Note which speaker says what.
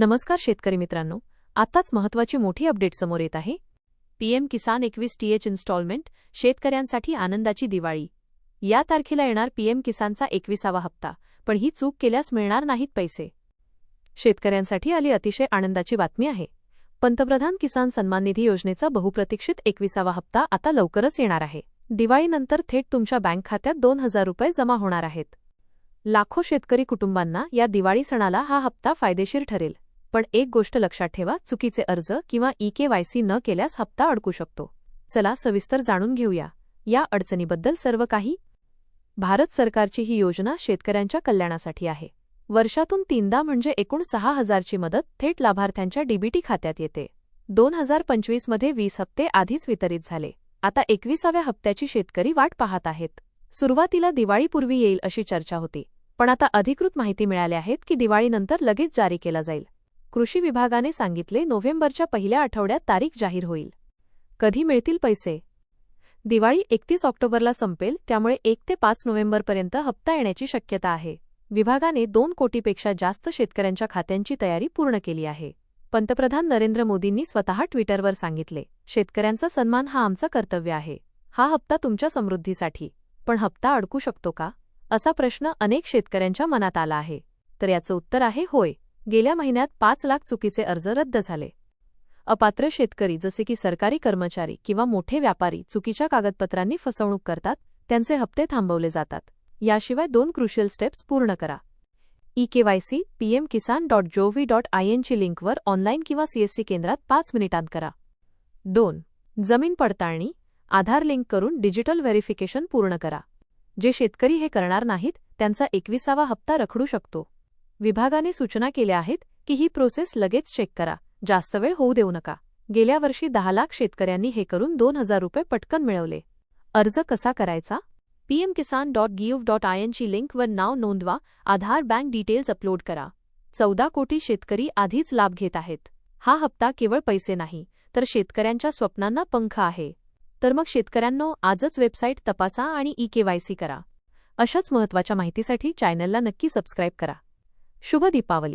Speaker 1: नमस्कार शेतकरी मित्रांनो आताच महत्त्वाची मोठी अपडेट समोर येत आहे. पीएम किसान एकवीस टीएच इन्स्टॉलमेंट शेतकऱ्यांसाठी आनंदाची दिवाळी. या तारखेला येणार पीएम किसानचा एकविसावा हप्ता पण ही चूक केल्यास मिळणार नाहीत पैसे. शेतकऱ्यांसाठी आली अतिशय आनंदाची बातमी आहे. पंतप्रधान किसान सन्मान निधी योजनेचा बहुप्रतीक्षित एकविसावा हप्ता आता लवकरच येणार आहे. दिवाळीनंतर थेट तुमच्या बँक खात्यात दोन हजार रुपये जमा होणार आहेत. लाखो शेतकरी कुटुंबांना या दिवाळी सणाला हा हप्ता फायदेशीर ठरेल. पण एक गोष्ट लक्षात ठेवा चुकीचे अर्ज किंवा ई के वाय सी न केल्यास हप्ता अडकू शकतो. चला सविस्तर जाणून घेऊया. या अडचणीबद्दल सर्व काही? भारत सरकारची ही योजना शेतकऱ्यांच्या कल्याणासाठी आहे. वर्षातून तीनदा म्हणजे एकूण सहा हजारची मदत थेट लाभार्थ्यांच्या डीबीटी खात्यात येते. दोन हजार पंचवीसमध्ये वीस हप्ते आधीच वितरित झाले. आता एकविसाव्या हप्त्याची शेतकरी वाट पाहत आहेत. सुरुवातीला दिवाळीपूर्वी येईल अशी चर्चा होती. पण आता अधिकृत माहिती मिळाली आहेत की दिवाळीनंतर लगेच जारी केला जाईल. कृषी विभागाने सांगितले नोव्हेंबरच्या पहिल्या आठवड्यात तारीख जाहीर होईल. कधी मिळतील पैसे? दिवाळी एकतीस ऑक्टोबरला संपेल त्यामुळे एक ते पाच नोव्हेंबरपर्यंत हप्ता येण्याची शक्यता आहे. विभागाने दोन कोटीपेक्षा जास्त शेतकऱ्यांच्या खात्यांची तयारी पूर्ण केली आहे. पंतप्रधान नरेंद्र मोदींनी स्वतः ट्विटरवर सांगितले शेतकऱ्यांचा सन्मान हा आमचं कर्तव्य आहे. हा हप्ता तुमच्या समृद्धीसाठी. पण हप्ता अडकू शकतो का? असा प्रश्न अनेक शेतकऱ्यांच्या मनात आला आहे. तर याचं उत्तर आहे होय. गेल्या महिन्यात पाच लाख चुकीचे अर्ज रद्द झाले. अपात्र शेतकरी जसे की सरकारी कर्मचारी किंवा मोठे व्यापारी चुकीच्या कागदपत्रांनी फसवणूक करतात त्यांचे हप्ते थांबवले जातात. याशिवाय दोन क्रुशियल स्टेप्स पूर्ण करा. E KYC PM Kisan dot gov dot I एनची लिंकवर ऑनलाईन किंवा सीएससी केंद्रात पाच मिनिटांत करा. दोन जमीन पडताळणी आधार लिंक करून डिजिटल व्हेरिफिकेशन पूर्ण करा. जे शेतकरी हे करणार नाहीत त्यांचा एकविसावा हप्ता रखडू शकतो. विभागाने सूचना केल्या आहेत की ही प्रोसेस लगेच चेक करा. जास्त वेळ होऊ देऊ नका. गेल्या वर्षी दहा लाख शेतकऱ्यांनी हे करून दोन हजार रुपये पटकन मिळवले. अर्ज कसा करायचा? PM Kisan dot gov dot I एनची लिंकवर नाव नोंदवा. आधार बँक डिटेल्स अपलोड करा. चौदा कोटी शेतकरी आधीच लाभ घेत आहेत. हा हप्ता केवळ पैसे नाही तर शेतकऱ्यांच्या स्वप्नांना पंख आहे. तर मग शेतकऱ्यांनो आजच वेबसाईट तपासा आणि ई केवायसी करा. अशाच महत्त्वाच्या माहितीसाठी चॅनलला नक्की सबस्क्राईब करा. शुभ दीपावली.